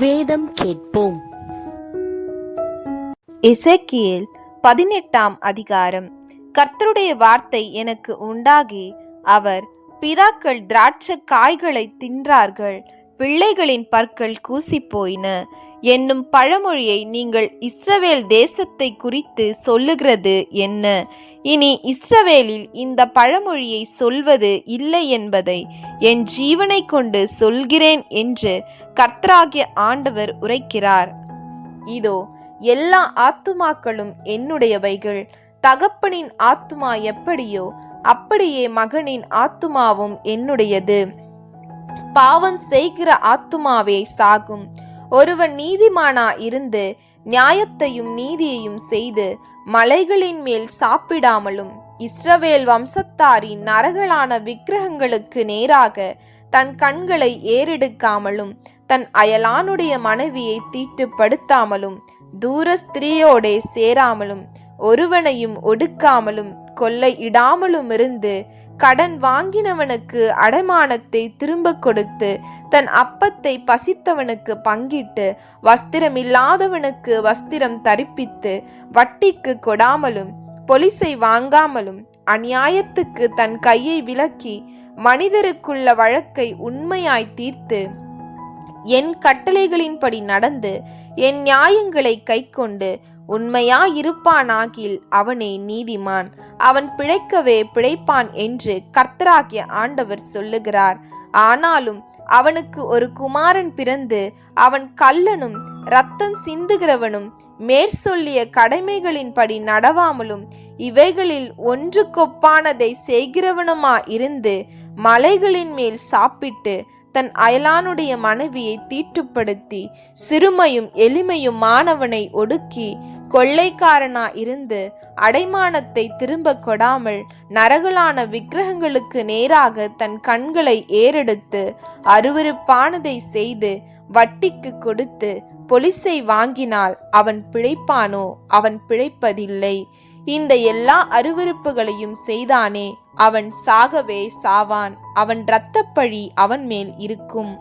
வேதம் கேட்போம். எசேக்கியேல் பதினெட்டாம் அதிகாரம். கர்த்தருடைய வார்த்தை எனக்கு உண்டாகி அவர் பிதாக்கள் திராட்சை காய்களை தின்றார்கள் பிள்ளைகளின் பற்கள் கூசி போயின என்னும் பழமொழியை நீங்கள் இஸ்ரவேல் தேசத்தை குறித்து சொல்லுகிறது என்ன? இனி இஸ்ரவேலில் இந்த பழமொழியை சொல்வது இல்லை என்பதை என் ஜீவனை கொண்டு சொல்கிறேன் என்று கர்த்தராகிய ஆண்டவர் உரைக்கிறார். இதோ எல்லா ஆத்துமாக்களும் என்னுடையவைகள். தகப்பனின் ஆத்துமா எப்படியோ அப்படியே மகனின் ஆத்துமாவும் என்னுடையது. பாவம் செய்கிற ஆத்துமாவே சாகும். ஒருவன் நீதிமானா இருந்து நியாயத்தையும் நீதியையும் செய்து மலைகளின் மேல் சாப்பிடாமலும் இஸ்ரவேல் வம்சத்தாரின் நரகலான விக்கிரகங்களுக்கு நேராக தன் கண்களை ஏறெடுக்காமலும் தன் அயலானுடைய மனைவியை தீட்டுப்படுத்தாமலும் தூர ஸ்திரீயோடே சேராமலும் ஒருவனையும் ஒடுக்காமலும் கொள்ளை இடாமலும் இருந்து கடன் வாங்கினவனுக்கு அடைமானத்தை திரும்ப கொடுத்து தன் அப்பத்தை பசித்தவனுக்கு பங்கிட்டு வஸ்திரமில்லாதவனுக்கு வஸ்திரம் தரிப்பித்து வட்டிக்கு கொடாமலும் பொலிசை வாங்காமலும் அநியாயத்துக்கு தன் கையை விலக்கி மனிதருக்குள்ள வழக்கை உண்மையாய் தீர்த்து என் கட்டளைகளின்படி நடந்து என் நியாயங்களை கைக்கொண்டு உண்மையாயிருப்பானாகில் அவனே நீதிமான். அவன் பிழைக்கவே பிழைப்பான் என்று கர்த்தராகிய ஆண்டவர் சொல்லுகிறார். ஆனாலும் அவனுக்கு ஒரு குமாரன் பிறந்து அவன் கள்ளனும் ரத்தம் சிந்துகிறவனும் மேற்சொல்லிய கடமைகளின்படி நடவாமலும் இவைகளில் ஒன்றுக்கொப்பானதை செய்கிறவனுமா இருந்து மலைகளின் மேல் சாப்பிட்டு தன் அயலானுடைய மனைவியை தீட்டுப்படுத்தி சிறுமையும் எளிமையும் மாணவனை ஒடுக்கி கொள்ளைக்காரனா இருந்து அடைமானத்தை திரும்ப கொடாமல் நரகலான விக்கிரகங்களுக்கு நேராக தன் கண்களை ஏறெடுத்து அருவருப்பானதை செய்து வட்டிக்கு கொடுத்து பொலிசை வாங்கினால் அவன் பிழைப்பானோ? அவன் பிழைப்பதில்லை. இந்த எல்லா அருவருப்புகளையும் செய்தானே? அவன் சாகவே சாவான் அவன் இரத்தப்பழி அவன் மேல் இருக்கும்.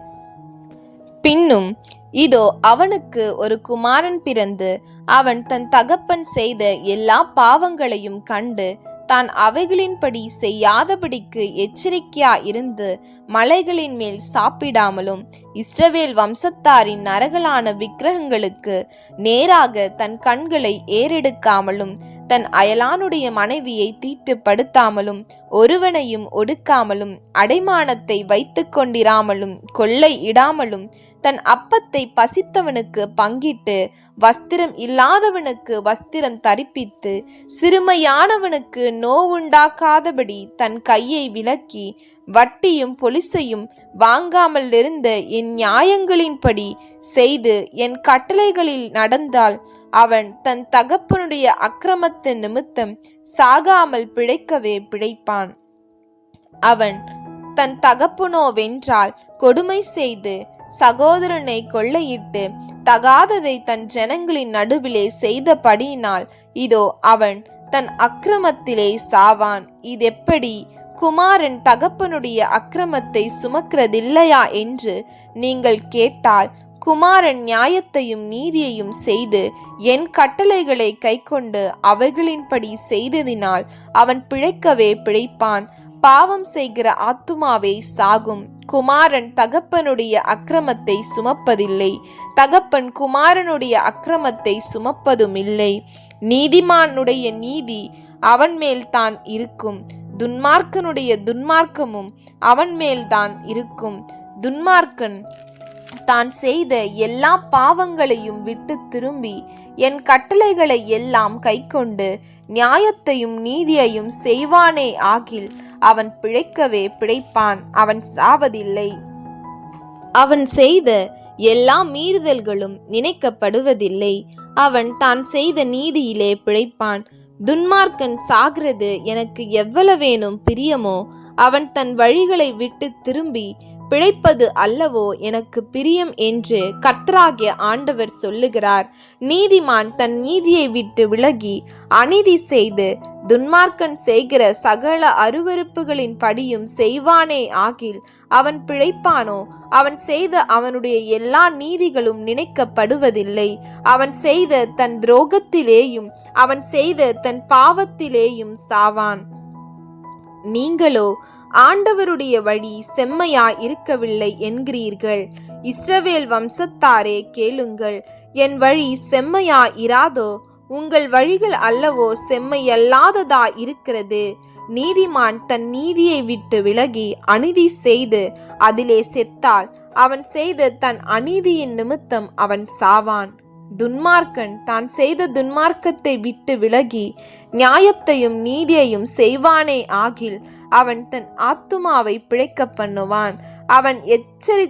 பின்னும் இதோ அவனுக்கு ஒரு குமாரன் பிறந்து அவன் தன் தகப்பன் செய்த எல்லா பாவங்களையும் கண்டு தான் அவைகளின்படி செய்யாதபடிக்கு எச்சரிக்கையா இருந்து மலைகளின் மேல் சாப்பிடாமலும் இஸ்ரவேல் வம்சத்தாரின் நரகலான விக்கிரகங்களுக்கு நேராக தன் கண்களை ஏறெடுக்காமலும் தன் அயலானுடைய மனைவியை தீட்டுப்படுத்தாமலும் ஒருவனையும் ஒடுக்காமலும் அடைமானத்தை வைத்து கொண்டிராமலும் கொள்ளை இடாமலும் தன் அப்பத்தை பசித்தவனுக்கு பங்கிட்டு வஸ்திரம் இல்லாதவனுக்கு வஸ்திரம் தரிப்பித்து சிறுமையானவனுக்கு நோவுண்டாக்காதபடி தன் கையை விலக்கி வட்டியும் பொலிசையும் வாங்காமல் இருந்த என் நியாயங்களின்படி செய்து என் கட்டளைகளில் நடந்தால் அவன் தன் தகப்பனுடைய அக்கிரமத்தின் நிமித்தம் சாகாமல் பிழைக்கவே பிழைப்பான். அவன் தன் தகப்பனோ வென்றால் கொடுமை செய்து சகோதரனை கொள்ளையிட்டு தகாததை தன் ஜனங்களின் நடுவிலே செய்தபடியினால் இதோ அவன் தன் அக்கிரமத்திலே சாவான். இதெப்படி குமாரன் தகப்பனுடைய அக்கிரமத்தை சுமக்கிறதில்லையா என்று நீங்கள் கேட்டால் குமாரன் நியாயத்தையும் நீதியையும் செய்து என் கட்டளைகளை கைக்கொண்டு அவைகளின்படி செய்ததினால் அவன் பிழைக்கவே பிழைப்பான். பாவம் செய்கிற ஆத்துமாவே சாகும். குமாரன் தகப்பனுடைய அக்கிரமத்தை சுமப்பதில்லை. தகப்பன் குமாரனுடைய அக்கிரமத்தை சுமப்பதுமில்லை. நீதிமானுடைய நீதி அவன் மேல்தான் இருக்கும். துன்மார்க்கனுடைய துன்மார்க்கமும் அவன் மேல்தான் இருக்கும். துன்மார்க்கன் தான் செய்த எல்லா பாவங்களையும் விட்டு திரும்பி என் கட்டளைகளை எல்லாம் கைக்கொண்டு நியாயத்தையும் நீதியையும் செய்வானே ஆகில் அவன் பிழைக்கவே பிழைப்பான் அவன் சாவதில்லை. அவன் செய்த எல்லா மீறுதல்களும் நினைக்கப்படுவதில்லை. அவன் தான் செய்த நீதியிலே பிழைப்பான். துன்மார்க்கன் சாகிறது எனக்கு எவ்வளவேனும் பிரியமோ அவன் தன் வழிகளை விட்டு திரும்பி பிழைப்பது அல்லவோ எனக்கு பிரியம் என்று கர்த்தராகிய ஆண்டவர் சொல்லுகிறார். நீதிமான் தன் நீதியை விட்டு விலகி அநீதி செய்து துன்மார்க்கன் செய்கிற சகல அருவருப்புகளின் படியும் செய்வானே ஆகில் அவன் பிழைப்பானோ? அவன் செய்த அவனுடைய எல்லா நீதிகளும் நினைக்கப்படுவதில்லை. அவன் செய்த தன் துரோகத்திலேயும் அவன் செய்த தன் பாவத்திலேயும் சாவான். நீங்களோ ஆண்டவருடைய வழி செம்மையா இருக்கவில்லை என்கிறீர்கள். இஸ்ரவேல் வம்சத்தாரே கேளுங்கள். என் வழி செம்மையா இராதோ? உங்கள் வழிகள் அல்லவோ செம்மையல்லாததா இருக்கிறது. நீதிமான் தன் நீதியை விட்டு விலகி அநீதி செய்து அதிலே செத்தால் அவன் செய்த தன் அநீதியின் நிமித்தம் அவன் சாவான். துன்மார்க்கன் தான் செய்த துன்மார்க்கத்தை விட்டு விலகி நியாயத்தையும் நீதியையும் செய்வானே ஆகில் அவன் தன் ஆத்துமாவை பிழைக்க பண்ணுவான். அவன் எச்சரி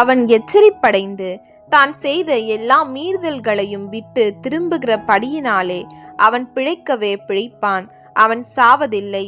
அவன் எச்சரிப்படைந்து தான் செய்த எல்லா மீறுதல்களையும் விட்டு திரும்புகிற படியினாலே அவன் பிழைக்கவே பிழைப்பான். அவன் சாவதில்லை.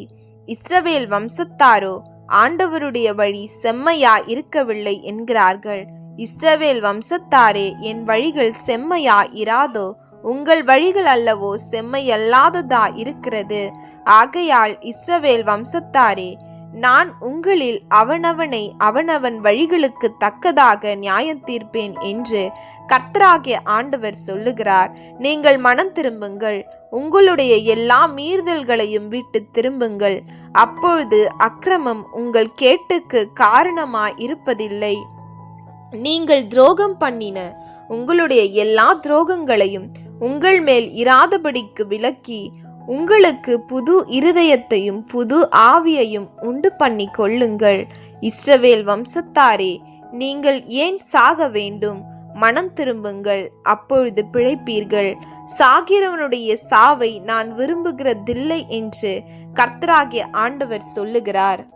இஸ்ரவேல் வம்சத்தாரோ ஆண்டவருடைய வழி செம்மையா இருக்கவில்லை என்கிறார்கள். இஸ்ரவேல் வம்சத்தாரே என் வழிகள் செம்மையா இராதோ? உங்கள் வழிகள் அல்லவோ செம்மையல்லாததா இருக்கிறது? ஆகையால் இஸ்ரவேல் வம்சத்தாரே நான் உங்களில் அவனவனை அவனவன் வழிகளுக்கு தக்கதாக நியாயம் தீர்ப்பேன் என்று கர்த்தராகிய ஆண்டவர் சொல்லுகிறார். நீங்கள் மனம் திரும்புங்கள். உங்களுடைய எல்லா மீறுதல்களையும் விட்டு திரும்புங்கள். அப்பொழுது அக்கிரமம் உங்கள் கேட்டுக்கு காரணமாய் இருப்பதில்லை நீங்கள் துரோகம் பண்ணின உங்களுடைய எல்லா துரோகங்களையும் உங்கள் மேல் இராதபடிக்கு விலக்கி உங்களுக்கு புது இருதயத்தையும் புது ஆவியையும் உண்டு பண்ணி கொள்ளுங்கள். இஸ்ரவேல் வம்சத்தாரே நீங்கள் ஏன் சாக வேண்டும்? மனம் திரும்புங்கள் அப்பொழுது பிழைப்பீர்கள். சாகிறவனுடைய சாவை நான் விரும்புகிறதில்லை என்று கர்த்தராகிய ஆண்டவர் சொல்லுகிறார்.